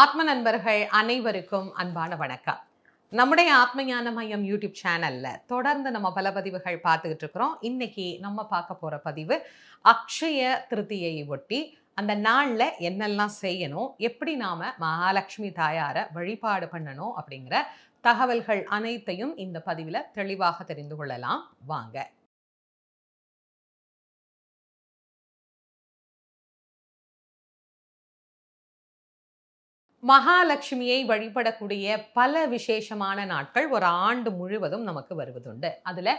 ஆத்ம நண்பர்கள் அனைவருக்கும் அன்பான வணக்கம். நம்முடைய ஆத்ம ஞான மையம் யூடியூப் சேனல்ல தொடர்ந்து நம்ம பல பதிவுகள் பார்த்துக்கிட்டு இருக்கிறோம். இன்னைக்கு நம்ம பார்க்க போற பதிவு அக்ஷய திருத்தியை ஒட்டி அந்த நாளில் என்னெல்லாம் செய்யணும் எப்படி நாம மகாலட்சுமி தாயாரை வழிபாடு பண்ணணும் அப்படிங்கிற தகவல்கள் அனைத்தையும் இந்த பதிவில் தெளிவாக தெரிந்து கொள்ளலாம். வாங்க. மகாலட்சுமியை வழிபடக்கூடிய பல விசேஷமான நாட்கள் ஒரு ஆண்டு முழுவதும் நமக்கு வருவதுண்டு. அதில்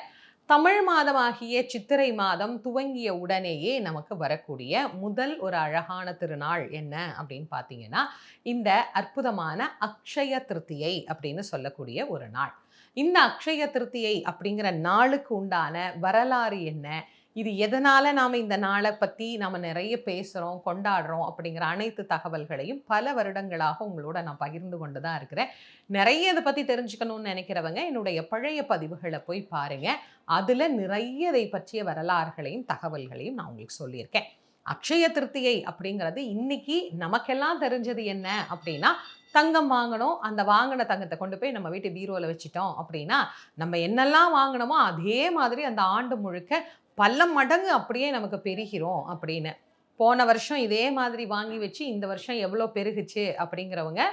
தமிழ் மாதமாகிய சித்திரை மாதம் துவங்கிய உடனேயே நமக்கு வரக்கூடிய முதல் ஒரு அழகான திருநாள் என்ன அப்படின்னு பார்த்தீங்கன்னா இந்த அற்புதமான அக்ஷய திருத்தியை அப்படின்னு சொல்லக்கூடிய ஒரு நாள். இந்த அக்ஷய திருத்தியை அப்படிங்கிற நாளுக்கு உண்டான வரலாறு என்ன? இது எதனால் நாம் இந்த நாளை பற்றி நாம் நிறைய பேசுகிறோம் கொண்டாடுறோம் அப்படிங்கிற அனைத்து தகவல்களையும் பல வருடங்களாக உங்களோட நான் பகிர்ந்து கொண்டு தான் இருக்கிறேன். நிறைய இதை பற்றி தெரிஞ்சுக்கணும்னு நினைக்கிறவங்க என்னுடைய பழைய பதிவுகளை போய் பாருங்கள் அதில் நிறைய இதை பற்றிய வரலாறுகளையும் தகவல்களையும் நான் உங்களுக்கு சொல்லியிருக்கேன். அக்ஷய திருத்தியை அப்படிங்கிறது இன்னைக்கு நமக்கெல்லாம் தெரிஞ்சது என்ன அப்படின்னா தங்கம் வாங்கணும் அந்த வாங்கின தங்கத்தை கொண்டு போய் நம்ம வீட்டு பீரோவில் வச்சுட்டோம் அப்படின்னா நம்ம என்னெல்லாம் வாங்கினோமோ அதே மாதிரி அந்த ஆண்டு முழுக்க பல மடங்கு அப்படியே நமக்கு பெருகிறோம் அப்படின்னு. போன வருஷம் இதே மாதிரி வாங்கி வச்சு இந்த வருஷம் எவ்வளோ பெருகுச்சு அப்படிங்கிறவங்க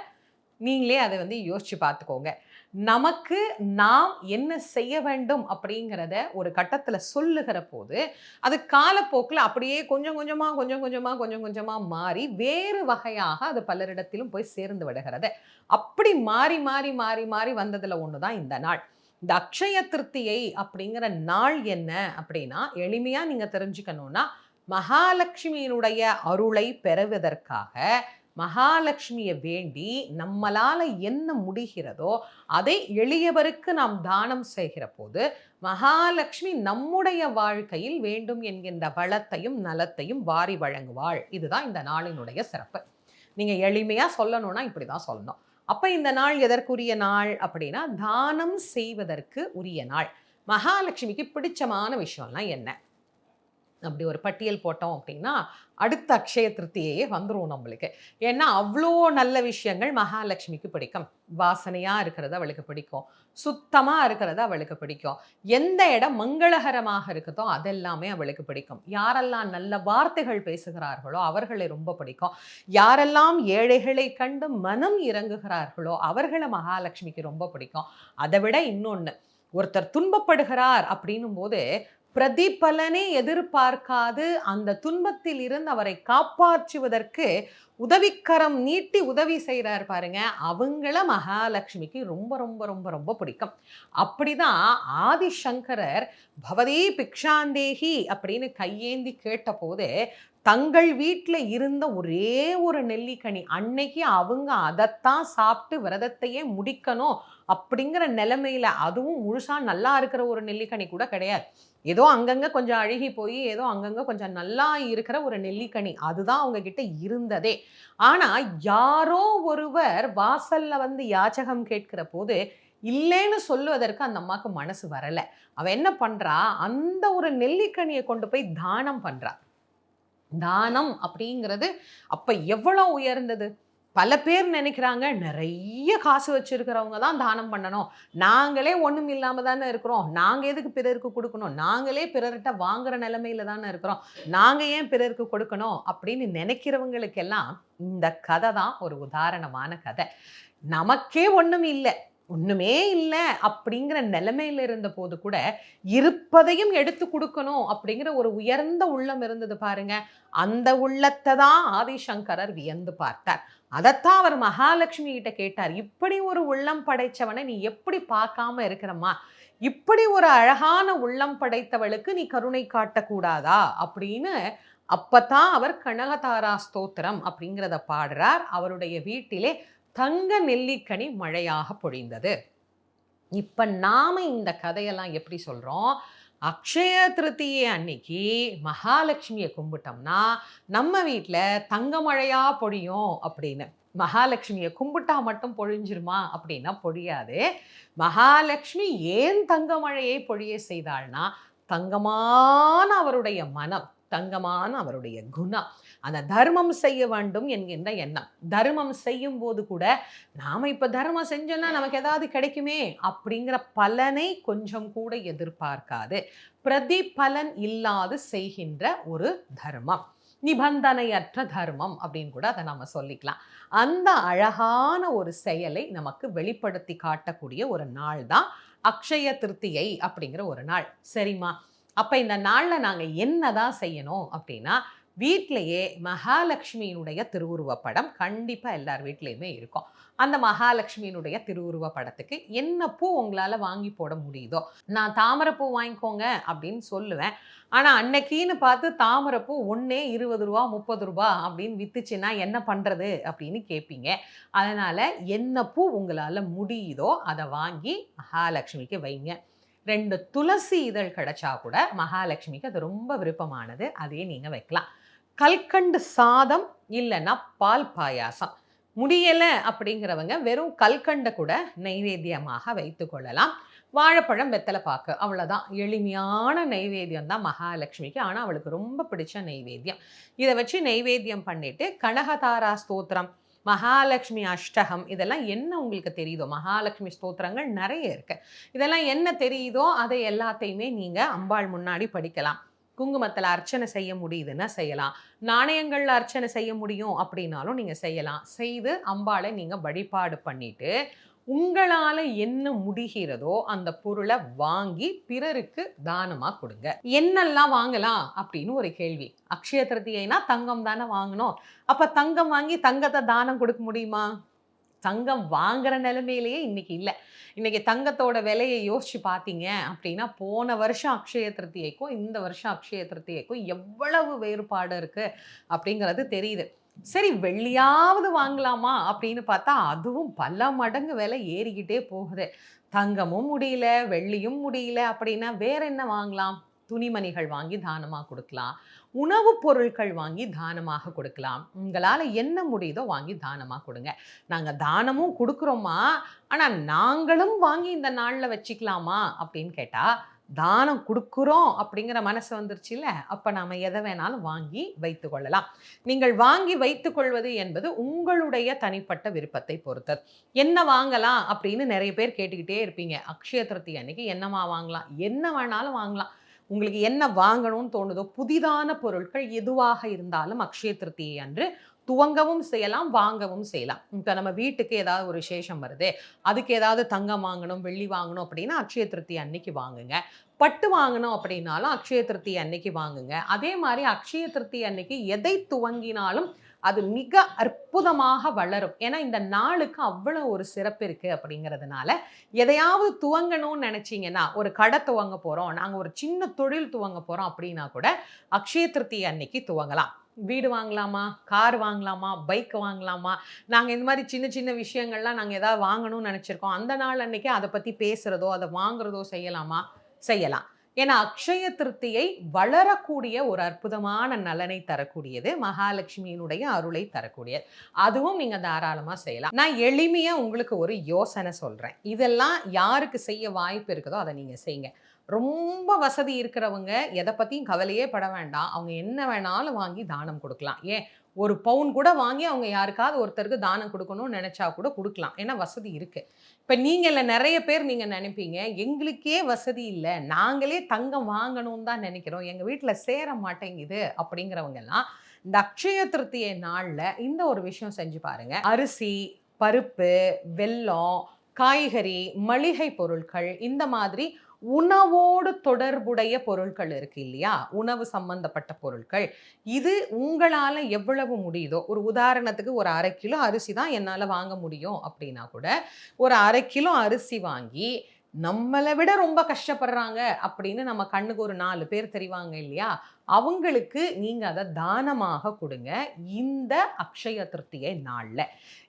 நீங்களே அதை வந்து யோசித்து பார்த்துக்கோங்க. நமக்கு நாம் என்ன செய்ய வேண்டும் அப்படிங்கிறத ஒரு கட்டத்தில் சொல்லுகிற போது அது காலப்போக்கில் அப்படியே கொஞ்சம் கொஞ்சமாக கொஞ்சம் கொஞ்சமாக கொஞ்சம் கொஞ்சமாக மாறி வேறு வகையாக அது பலரிடத்திலும் போய் சேர்ந்து விடுகிறது. அப்படி மாறி மாறி மாறி மாறி வந்ததில் ஒன்று தான் இந்த நாள். இந்த அக்ஷய திருத்தியை அப்படிங்கிற நாள் என்ன அப்படின்னா எளிமையாக நீங்கள் தெரிஞ்சுக்கணும்னா மகாலட்சுமியினுடைய அருளை பெறுவதற்காக மகாலட்சுமியை வேண்டி நம்மளால் என்ன முடிகிறதோ அதை எளியவருக்கு நாம் தானம் செய்கிற போது மகாலட்சுமி நம்முடைய வாழ்க்கையில் வேண்டும் என்கின்ற வளத்தையும் நலத்தையும் வாரி வழங்குவாள். இதுதான் இந்த நாளினுடைய சிறப்பு. நீங்கள் எளிமையாக சொல்லணும்னா இப்படிதான் சொல்லணும். அப்போ இந்த நாள் எதற்குரிய நாள் அப்படின்னா தானம் செய்வதற்கு உரிய நாள். மகாலட்சுமிக்கு பிடிச்சமான விஷயம்லாம் என்ன? அப்படி ஒரு பட்டியல் போட்டோம் அப்படின்னா அடுத்த அக்ஷய திருப்தியே வந்துடும் நம்மளுக்கு. ஏன்னா அவ்வளோ நல்ல விஷயங்கள் மகாலட்சுமிக்கு பிடிக்கும். வாசனையாக இருக்கிறது அவளுக்கு பிடிக்கும். சுத்தமாக இருக்கிறது அவளுக்கு பிடிக்கும். எந்த இடம் மங்களகரமாக இருக்குதோ அதெல்லாமே அவளுக்கு பிடிக்கும். யாரெல்லாம் நல்ல வார்த்தைகள் பேசுகிறார்களோ அவர்களை ரொம்ப பிடிக்கும். யாரெல்லாம் ஏழைகளை கண்டு மனம் இறங்குகிறார்களோ அவர்களை மகாலட்சுமிக்கு ரொம்ப பிடிக்கும். அதை விட இன்னொன்று ஒருத்தர் துன்பப்படுகிறார் அப்படின்னும் போது பிரதிபலனை எதிர்பார்க்காது. அந்த துன்பத்தில் இருந்து அவரை காப்பாற்றுவதற்கு உதவிக்கரம் நீட்டி உதவி செய்கிறார் பாருங்க. அவங்கள மகாலட்சுமிக்கு ரொம்ப ரொம்ப ரொம்ப ரொம்ப பிடிக்கும். அப்படிதான் ஆதிசங்கரர் பவதி பிக்ஷாந்தேகி அப்படின்னு கையேந்தி கேட்டபோது தங்கள் வீட்டில் இருந்த ஒரே ஒரு நெல்லிக்கனி அன்னைக்கு அவங்க அதைத்தான் சாப்பிட்டு விரதத்தையே முடிக்கணும் அப்படிங்கிற நிலைமையில அதுவும் முழுசாக நல்லா இருக்கிற ஒரு நெல்லிக்கனி கூட கிடையாது. ஏதோ அங்கங்கே கொஞ்சம் அழுகி போய் ஏதோ அங்கங்கே கொஞ்சம் நல்லா இருக்கிற ஒரு நெல்லிக்கனி அதுதான் அவங்க கிட்ட இருந்ததே. ஆனால் யாரோ ஒருவர் வாசல்ல வந்து யாச்சகம் கேட்கிற போது இல்லைன்னு சொல்லுவதற்கு அந்த அம்மாவுக்கு மனசு வரலை. அவள் என்ன பண்ணுறா அந்த ஒரு நெல்லிக்கனியை கொண்டு போய் தானம் பண்ணுறா தானம் அப்படிங்கிறது அப்போ எவ்வளோ உயர்ந்தது? பல பேர் நினைக்கிறாங்க நிறைய காசு வச்சுருக்கிறவங்க தான் தானம் பண்ணணும். நாங்களே ஒன்றும் இல்லாமல் தானே இருக்கிறோம். நாங்கள் எதுக்கு பிறருக்கு கொடுக்கணும்? நாங்களே பிறர்கிட்ட வாங்குகிற நிலமையில தானே இருக்கிறோம். நாங்கள் ஏன் பிறருக்கு கொடுக்கணும்? அப்படின்னு நினைக்கிறவங்களுக்கெல்லாம் இந்த கதை தான் ஒரு உதாரணமான கதை. நமக்கே ஒன்றும் இல்லை. ஒண்ணுமே இல்லை அப்படிங்கிற நிலைமையில் இருந்த போது கூட இருப்பதையும் எடுத்து கொடுக்கணும் அப்படிங்கிற ஒரு உயர்ந்த உள்ளம் இருந்தது பாருங்க. அந்த உள்ளத்தை தான் ஆதிசங்கரர் வியந்து பார்த்தார். அதைத்தான் அவர் மகாலட்சுமி கிட்ட கேட்டார். இப்படி ஒரு உள்ளம் படைச்சவனை நீ எப்படி பார்க்காம இருக்கிறம்மா? இப்படி ஒரு அழகான உள்ளம் படைத்தவளுக்கு நீ கருணை காட்டக்கூடாதா? அப்படின்னு அப்பத்தான் அவர் கனகதாரா ஸ்தோத்திரம் அப்படிங்கிறத பாடுறார். அவருடைய வீட்டிலே தங்க நெல்லிக்கனி மழையாக பொழிந்தது. இப்போ நாம் இந்த கதையெல்லாம் எப்படி சொல்கிறோம் அக்ஷய திருத்தியை அன்னைக்கு மகாலட்சுமியை கும்பிட்டோம்னா நம்ம வீட்டில் தங்க மழையாக பொழியும் அப்படின்னு. மகாலட்சுமியை கும்பிட்டா மட்டும் பொழிஞ்சிருமா? அப்படின்னா பொழியாது. மகாலட்சுமி ஏன் தங்க மழையை பொழிய செய்தாள்னா தங்கமான அவருடைய மனம் தங்கமான அவருடைய குணம் அந்த தர்மம் செய்ய வேண்டும் என்கின்ற எண்ணம். தர்மம் செய்யும் போது கூட நாம இப்ப தர்மம் செஞ்சோம்னா நமக்கு ஏதாவது கிடைக்குமே அப்படிங்கிற பலனை கொஞ்சம் கூட எதிர்பார்க்காது. பிரதிபலன் இல்லாது செய்கின்ற ஒரு தர்மம். நிபந்தனையற்ற தர்மம் அப்படின்னு கூட அதை நம்ம சொல்லிக்கலாம். அந்த அழகான ஒரு செயலை நமக்கு வெளிப்படுத்தி காட்டக்கூடிய ஒரு நாள் தான் அக்ஷய திருத்தியை அப்படிங்கிற ஒரு நாள். சரிம்மா? அப்போ இந்த நாளில் நாங்கள் என்ன தான் செய்யணும் அப்படின்னா வீட்டிலையே மகாலட்சுமியினுடைய திருவுருவ படம் கண்டிப்பாக எல்லார் வீட்லேயுமே இருக்கும். அந்த மகாலட்சுமியினுடைய திருவுருவ படத்துக்கு என்ன பூ உங்களால் வாங்கி போட முடியுதோ நான் தாமரைப்பூ வாங்கிக்கோங்க அப்படின்னு சொல்லுவேன். ஆனால் அன்னைக்கின்னு பார்த்து தாமரைப்பூ ஒன்றே இருபது ரூபா முப்பது ரூபா அப்படின்னு வித்துச்சுன்னா என்ன பண்ணுறது அப்படின்னு கேட்பீங்க அதனால் என்ன பூ உங்களால் முடியுதோ அதை வாங்கி மகாலட்சுமிக்கு வைங்க. ரெண்டு துளசி இதழ் கிடைச்சா கூட மகாலட்சுமிக்கு அது ரொம்ப விருப்பமானது. அதே நீங்கள் வைக்கலாம். கல்கண்டு சாதம் இல்லைன்னா பால் பாயாசம். முடியலை அப்படிங்கிறவங்க வெறும் கல்கண்டை கூட நைவேத்தியமாக வைத்து கொள்ளலாம். வாழைப்பழம் வெத்தலை பாக்கு அவ்வளோதான் எளிமையான நைவேத்தியம் தான் மகாலட்சுமிக்கு. ஆனால் அவளுக்கு ரொம்ப பிடிச்ச நைவேத்தியம். இதை வச்சு நைவேத்தியம் பண்ணிட்டு கனகதாரா ஸ்தோத்திரம் மகாலட்சுமி அஷ்டகம் இதெல்லாம் என்ன உங்களுக்கு தெரியுதோ? மகாலட்சுமி ஸ்தோத்திரங்கள் நிறைய இருக்கு. இதெல்லாம் என்ன தெரியுதோ? அதை எல்லாத்தையுமே நீங்க அம்பாள் முன்னாடி படிக்கலாம். குங்குமத்தில் அர்ச்சனை செய்ய முடியுதுன்னா செய்யலாம். நாணயங்களில் அர்ச்சனை செய்ய முடியும் அப்படின்னாலும் நீங்கள் செய்யலாம். செய்து அம்பாளை நீங்கள் வழிபாடு பண்ணிவிட்டு உங்களால என்ன முடிகிறதோ அந்த பொருளை வாங்கி பிறருக்கு தானமா கொடுங்க. என்னெல்லாம் வாங்கலாம் அப்படின்னு ஒரு கேள்வி. அக்ஷய திருத்தியைனா தங்கம் தானே வாங்கணும். அப்ப தங்கம் வாங்கி தங்கத்தை தானம் கொடுக்க முடியுமா? தங்கம் வாங்குற நிலைமையிலேயே இன்னைக்கு இல்லை. இன்னைக்கு தங்கத்தோட விலையை யோசிச்சு பார்த்தீங்க அப்படின்னா போன வருஷம் அக்ஷய திருத்தியைக்கும் இந்த வருஷம் அக்ஷய திருத்தியைக்கும் எவ்வளவு வேறுபாடு இருக்கு அப்படிங்கிறது தெரியுது. சரி வெள்ளியாவது வாங்கலாமா? அப்படின்னு பார்த்தா அதுவும் பல மடங்கு விலை ஏறிக்கிட்டே போகுது. தங்கமும் முடியல வெள்ளியும் முடியல அப்படின்னா வேற என்ன வாங்கலாம்? துணிமணிகள் வாங்கி தானமாக கொடுக்கலாம். உணவுப் பொருட்கள் வாங்கி தானமாக கொடுக்கலாம். உங்களால் என்ன முடியுதோ வாங்கி தானமாக கொடுங்க. நாங்கள் தானமும் கொடுக்குறோமா? ஆனால் நாங்களும் வாங்கி இந்த நாளில் வச்சுக்கலாமா? அப்படின்னு கேட்டால் தானம் கொடுக்குறோம் அப்படிங்கிற மனசு வந்துருச்சு இல்லை அப்போ நாம் எதை வேணாலும் வாங்கி வைத்து கொள்ளலாம். நீங்கள் வாங்கி வைத்து கொள்வது என்பது உங்களுடைய தனிப்பட்ட விருப்பத்தை பொறுத்தது என்ன வாங்கலாம் அப்படின்னு நிறைய பேர் கேட்டுக்கிட்டே இருப்பீங்க. அக்ஷய திருத்தி அன்னைக்கு என்னமா வாங்கலாம்? என்ன வேணாலும் வாங்கலாம். உங்களுக்கு என்ன வாங்கணும்னு தோணுதோ புதிதான பொருட்கள் எதுவாக இருந்தாலும் அக்ஷய திருத்தியை அன்று துவங்கவும் செய்யலாம் வாங்கவும் செய்யலாம். இப்போ நம்ம வீட்டுக்கு ஏதாவது ஒரு விசேஷம் வருது அதுக்கு ஏதாவது தங்கம் வாங்கணும் வெள்ளி வாங்கணும் அப்படின்னா அக்ஷய திருத்தி அன்னைக்கு வாங்குங்க. பட்டு வாங்கணும் அப்படின்னாலும் அக்ஷய திருத்தி அன்னைக்கு வாங்குங்க. அதே மாதிரி அக்ஷய திருப்தி அன்னைக்கு எதை துவங்கினாலும் அது மிக அற்புதமாக வளரும். ஏன்னா இந்த நாளுக்கு அவ்வளோ ஒரு சிறப்பு இருக்குது அப்படிங்கிறதுனால எதையாவது துவங்கணும்னு நினச்சிங்கன்னா ஒரு கடை துவங்க போகிறோம் நாங்கள் ஒரு சின்ன தொழில் துவங்க போகிறோம் அப்படின்னா கூட அக்ஷய திருப்தி அன்னைக்கு துவங்கலாம். வீடு வாங்கலாமா? கார் வாங்கலாமா? பைக் வாங்கலாமா? நாங்கள் இந்த மாதிரி சின்ன சின்ன விஷயங்கள்லாம் நாங்கள் ஏதாவது வாங்கணும்னு நினச்சிருக்கோம். அந்த நாள் அன்றைக்கி அதை பற்றி பேசுகிறதோ அதை வாங்குறதோ செய்யலாமா? செய்யலாம். ஏன்னா அக்ஷய திருப்தியை வளரக்கூடிய ஒரு அற்புதமான நலனை தரக்கூடியது மகாலட்சுமியினுடைய அருளை தரக்கூடியது. அதுவும் நீங்க தாராளமா செய்யலாம். நான் எளிமையா உங்களுக்கு ஒரு யோசனை சொல்றேன். இதெல்லாம் யாருக்கு செய்ய வாய்ப்பு இருக்குதோ அதை நீங்க செய்யுங்க. ரொம்ப வசதி இருக்கிறவங்க எதை பற்றியும் கவலையே பட வேண்டாம். அவங்க என்ன வேணாலும் வாங்கி தானம் கொடுக்கலாம். ஏன்? ஒரு பவுன் கூட வாங்கி அவங்க யாருக்காவது ஒருத்தருக்கு தானம் கொடுக்கணும்னு நினச்சா கூட கொடுக்கலாம். ஏன்னா வசதி இருக்குது இப்போ நீங்கள் நிறைய பேர் நீங்கள் நினைப்பீங்க எங்களுக்கே வசதி இல்லை நாங்களே தங்கம் வாங்கணும்னு தான் நினைக்கிறோம். எங்கள் வீட்டில் சேர மாட்டேங்குது அப்படிங்கிறவங்கெல்லாம் இந்த அக்ஷய திருத்திய நாளில் இந்த ஒரு விஷயம் செஞ்சு பாருங்கள் அரிசி பருப்பு வெல்லம் காய்கறி மளிகை பொருட்கள் இந்த மாதிரி உணவோடு தொடர்புடைய பொருட்கள் இருக்கு இல்லையா? உணவு சம்பந்தப்பட்ட பொருட்கள். இது உங்களால் எவ்வளவு முடியுதோ ஒரு உதாரணத்துக்கு ஒரு அரை கிலோ அரிசி தான் என்னால் வாங்க முடியும் அப்படின்னா கூட ஒரு அரை கிலோ அரிசி வாங்கி நம்மளை விட ரொம்ப கஷ்டப்படுறாங்க அப்படின்னு நம்ம கண்ணுக்கு ஒரு நாலு பேர் தெரிவாங்க இல்லையா? அவங்களுக்கு நீங்கள் அதை தானமாக கொடுங்க இந்த அக்ஷய திருப்தியை நாளில்.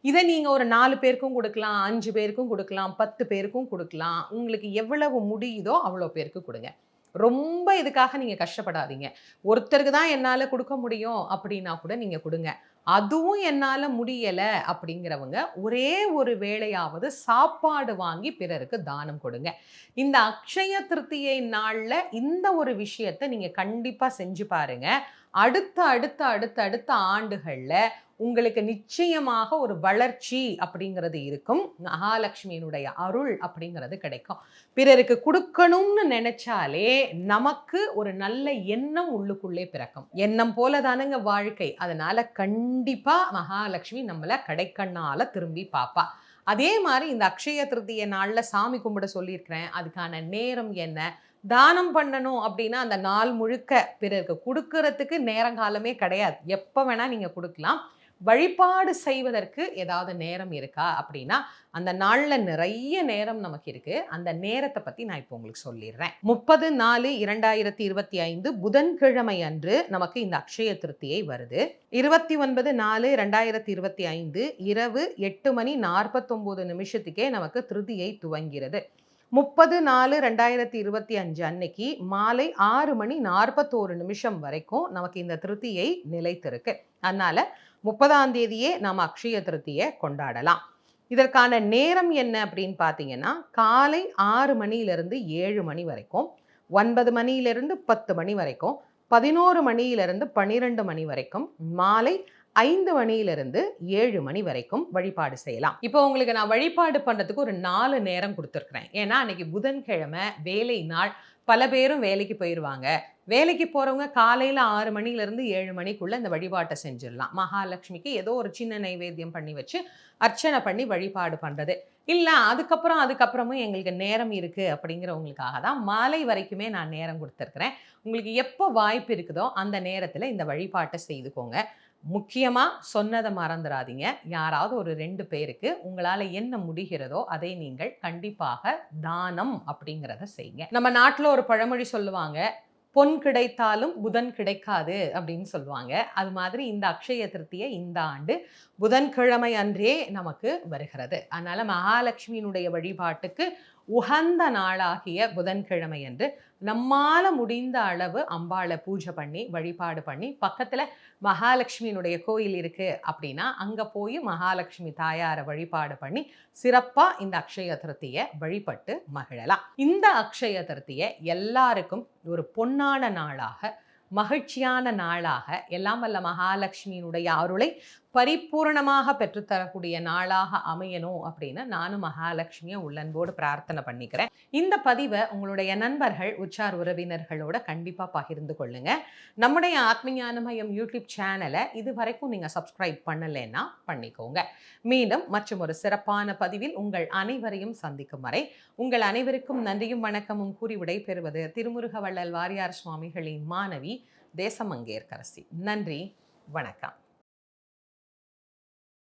இதை நீங்கள் ஒரு நாலு பேருக்கும் கொடுக்கலாம் அஞ்சு பேருக்கும் கொடுக்கலாம் பத்து பேருக்கும் கொடுக்கலாம். உங்களுக்கு எவ்வளவு முடியுதோ அவ்வளோ பேருக்கு கொடுங்க. ரொம்ப இதுக்காக நீங்கள் கஷ்டப்படாதீங்க. ஒருத்தருக்கு தான் என்னால் கொடுக்க முடியும் அப்படின்னா கூட நீங்கள் கொடுங்க. அதுவும் என்னால் முடியலை அப்படிங்கிறவங்க ஒரே ஒரு வேளையாவது சாப்பாடு வாங்கி பிறருக்கு தானம் கொடுங்க. இந்த அக்ஷய திருத்தியை நாளில் இந்த ஒரு விஷயத்தை நீங்கள் கண்டிப்பாக செஞ்சு பாருங்கள் அடுத்த அடுத்த அடுத்த அடுத்த ஆண்டுகளில் உங்களுக்கு நிச்சயமாக ஒரு வளர்ச்சி அப்படிங்கிறது இருக்கும். மகாலட்சுமியினுடைய அருள் அப்படிங்கிறது கிடைக்கும். பிறருக்கு கொடுக்கணும்னு நினைச்சாலே நமக்கு ஒரு நல்ல எண்ணம் உள்ளுக்குள்ளே பிறக்கும். எண்ணம் போல தானுங்க வாழ்க்கை. அதனால கண்டிப்பா மகாலட்சுமி நம்மளை கடைக்கண்ணால திரும்பி பார்ப்பா அதே மாதிரி இந்த அக்ஷய திருத்திய நாளில் சாமி கும்பிட சொல்லியிருக்கிறேன். அதுக்கான நேரம் என்ன? தானம் பண்ணணும் அப்படின்னா அந்த நாள் முழுக்க பிறருக்கு கொடுக்கறதுக்கு நேரங்காலமே கிடையாது. எப்போ வேணால் நீங்கள் கொடுக்கலாம். வழிபாடு செய்வதற்கு ஏதாவது நேரம் இருக்கா அப்படின்னா அந்த நாளில் நிறைய நேரம் நமக்கு இருக்கு. அந்த நேரத்தை பத்தி நான் இப்போ உங்களுக்கு சொல்லிடுறேன். முப்பது நாலு இரண்டாயிரத்தி இருபத்தி ஐந்து புதன்கிழமை அன்று நமக்கு இந்த அக்ஷய திருப்தியை வருது. இருபத்தி ஒன்பது நாலு ரெண்டாயிரத்தி இருபத்தி ஐந்து இரவு எட்டு மணி நாற்பத்தொம்போது நிமிஷத்துக்கே நமக்கு திருதியை துவங்கிறது. முப்பது நாலு ரெண்டாயிரத்தி இருபத்தி அஞ்சு அன்னைக்கு மாலை ஆறு மணி நாற்பத்தோரு நிமிஷம் வரைக்கும் நமக்கு இந்த திருத்தியை நிலைத்திருக்கு. அதனால முப்பதாம் தேதியே நாம் அக்ஷய திருத்தியை கொண்டாடலாம். இதற்கான நேரம் என்ன அப்படின்னு பார்த்தீங்கன்னா காலை ஆறு மணியிலிருந்து ஏழு மணி வரைக்கும் ஒன்பது மணியிலிருந்து பத்து மணி வரைக்கும் பதினோரு மணியிலிருந்து பன்னிரெண்டு மணி வரைக்கும் மாலை ஐந்து மணியிலிருந்து ஏழு மணி வரைக்கும் வழிபாடு செய்யலாம். இப்போ உங்களுக்கு நான் வழிபாடு பண்ணுறதுக்கு ஒரு நாலு நேரம் கொடுத்துருக்குறேன். ஏன்னா அன்னைக்கு புதன்கிழமை வேலை நாள் பல பேரும் வேலைக்கு போயிடுவாங்க வேலைக்கு போகிறவங்க காலையில் ஆறு மணிலேருந்து ஏழு மணிக்குள்ளே இந்த வழிபாட்டை செஞ்சிடலாம். மகாலட்சுமிக்கு ஏதோ ஒரு சின்ன நைவேத்தியம் பண்ணி வச்சு அர்ச்சனை பண்ணி வழிபாடு பண்ணுறது இல்லை அதுக்கப்புறம் அதுக்கப்புறமும் எங்களுக்கு நேரம் இருக்குது அப்படிங்கிறவங்களுக்காக தான் மாலை வரைக்குமே நான் நேரம் கொடுத்துருக்குறேன். உங்களுக்கு எப்போ வாய்ப்பு இருக்குதோ அந்த நேரத்தில் இந்த வழிபாட்டை செய்துக்கோங்க. முக்கியமாக சொன்னதை மறந்துடாதீங்க. யாராவது ஒரு ரெண்டு பேருக்கு உங்களால் என்ன முடிகிறதோ அதை நீங்கள் கண்டிப்பாக தானம் அப்படிங்கிறத செய்யுங்க. நம்ம நாட்டில் ஒரு பழமொழி சொல்லுவாங்க பொன் கிடைத்தாலும் புதன் கிடைக்காது அப்படின்னு சொல்லுவாங்க. அது மாதிரி இந்த அக்ஷய திருத்தியை இந்த ஆண்டு புதன்கிழமை அன்றே நமக்கு வருகிறது. அதனால மகாலட்சுமியினுடைய வழிபாட்டுக்கு உகந்த நாளாகிய புதன்கிழமை என்று நம்மால முடிந்த அளவு அம்பாளை பூஜை பண்ணி வழிபாடு பண்ணி பக்கத்துல மகாலட்சுமியினுடைய கோயில் இருக்கு அப்படின்னா அங்க போய் மகாலட்சுமி தாயாரை வழிபாடு பண்ணி சிறப்பாக இந்த அக்ஷய திருத்தியை வழிபட்டு மகிழலாம். இந்த அக்ஷய திருத்தியை எல்லாருக்கும் ஒரு பொன்னான நாளாக மகிழ்ச்சியான நாளாக எல்லாம் வல்ல மகாலட்சுமியினுடைய அருளை பரிபூர்ணமாக பெற்றுத்தரக்கூடிய நாளாக அமையணும் அப்படின்னு நானும் மகாலட்சுமியை உள்ளன்போடு பிரார்த்தனை பண்ணிக்கிறேன். இந்த பதிவை உங்களுடைய நண்பர்கள் உச்சார் உறவினர்களோட கண்டிப்பாக பகிர்ந்து கொள்ளுங்க. நம்முடைய ஆத்மஞானமயம் யூடியூப் சேனலை இது வரைக்கும் நீங்கள் சப்ஸ்கிரைப் பண்ணலைன்னா பண்ணிக்கோங்க. மீண்டும் மற்றும் ஒரு சிறப்பான பதிவில் உங்கள் அனைவரையும் சந்திக்கும் வரை உங்கள் அனைவருக்கும் நன்றியும் வணக்கமும் கூறி விடைபெறுவது திருமுருக வள்ளல் வாரியார் சுவாமிகளின் மாணவி தேசமங்கேற்கரசி. நன்றி வணக்கம்.